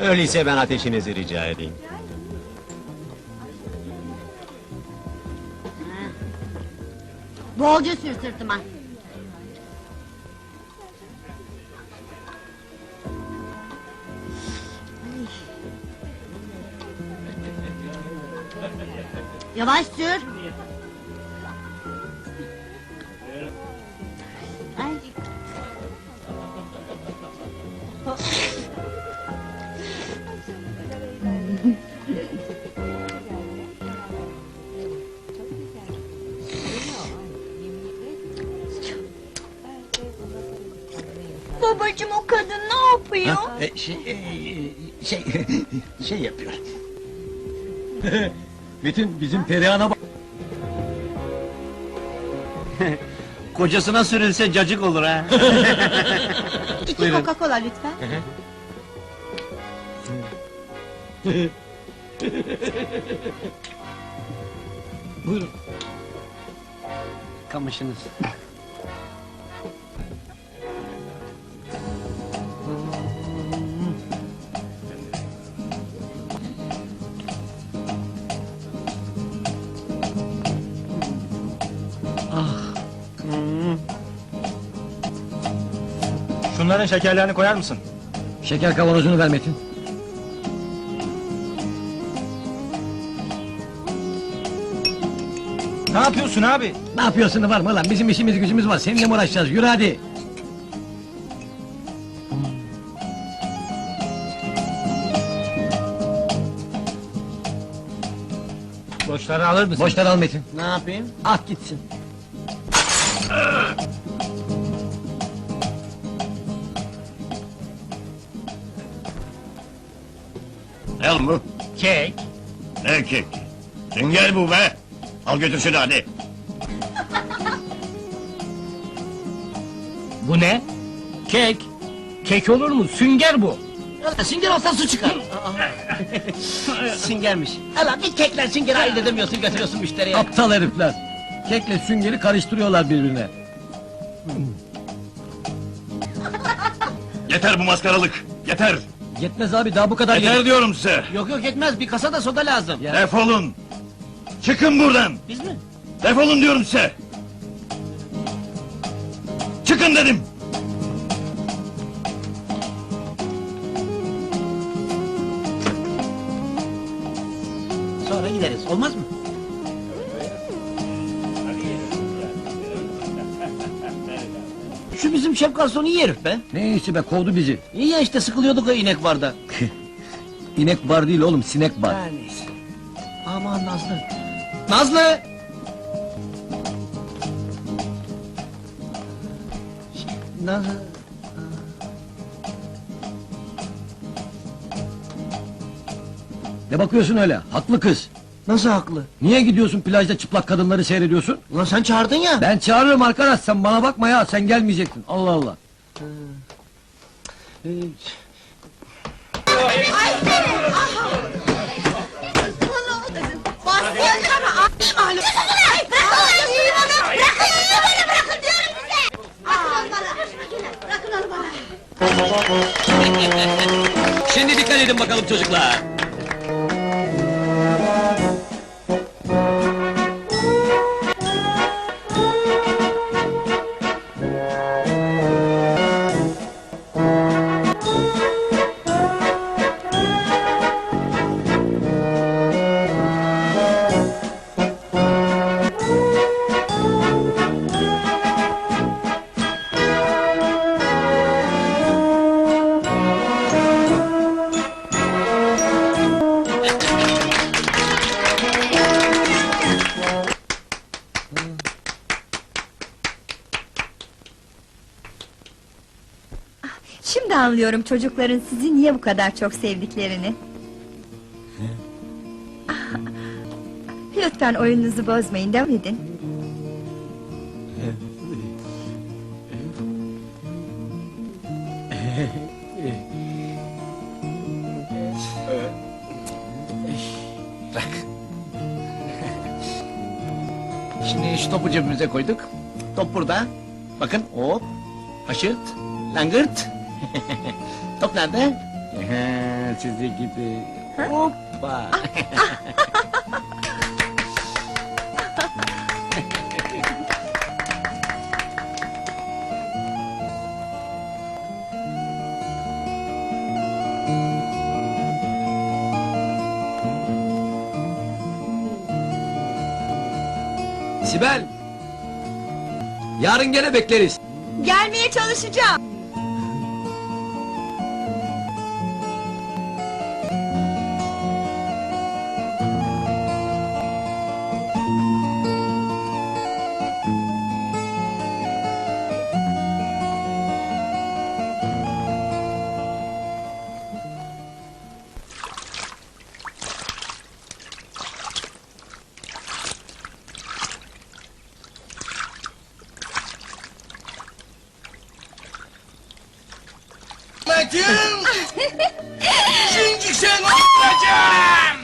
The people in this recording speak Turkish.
Öyleyse ben ateşinizi rica edeyim. Bolca sür sırtıma. Yavaş sür. Babacım o kadın ne yapıyor? E, şey, e, şey, şey yapıyor. Metin bizim Perihan'a bak. Kocasına sürülse cacık olur ha. İki Buyurun. Coca-Cola lütfen. Buyurun. Kamışınız. Şunların şekerlerini koyar mısın? Şeker kavanozunu ver Metin. Ne yapıyorsun abi? Ne yapıyorsun var mı lan? Bizim işimiz gücümüz var. Seninle mi uğraşacağız? Yürü hadi. Boşları alır mısın? Boşları al Metin. Ne yapayım? At gitsin. Ne oğlum bu? Kek. Ne kek? Sünger bu be! Al götür şunu hadi. Bu ne? Kek. Kek olur mu? Sünger bu. Sünger olsa su çıkar. Süngermiş. Hala bir kekler süngeri ayırt edemiyorsun götürüyorsun müşteriye. Aptal herifler. Kekle süngeri karıştırıyorlar birbirine. Yeter bu maskaralık! Yeter! Yetmez abi daha bu kadar Yeter yedik. diyorum size! Yok yok yetmez bir kasa da soda lazım. Ya. Defolun! Çıkın buradan! Biz mi? Defolun diyorum size! Çıkın dedim! Sonra gideriz olmaz mı? Bizim şef garsonu iyi herif be. Ne iyisi be kovdu bizi. İyi ya işte sıkılıyorduk o inek barda. İnek bar değil oğlum sinek bar. Her neyse. Aman Nazlı. Nazlı! Nazlı... Ne bakıyorsun öyle? Haklı kız. Nasıl haklı? Niye gidiyorsun plajda çıplak kadınları seyrediyorsun? Ulan sen çağırdın ya. Ben çağırırım arkadaş sen bana bakma ya sen gelmeyecektin. Allah Allah. Ee, Bassana! Bırakın iyi bana! Bırakın iyi bana! Bırakın diyorum size! Bırakın onu bana! Bırakın onu bana! Şimdi dikkat edin bakalım çocuklar. Anlıyorum çocukların sizi niye bu kadar çok sevdiklerini. Lütfen oyununuzu bozmayın, devam edin. Şimdi şu topu cebimize koyduk. Top burada. Bakın hop. Haşırt. Langırt. Top nerede? Ehe. sizi gidi. Hoppa. Sibel. Yarın gene bekleriz. Gelmeye çalışacağım. Metin! Şimdi sen öldüreceğim!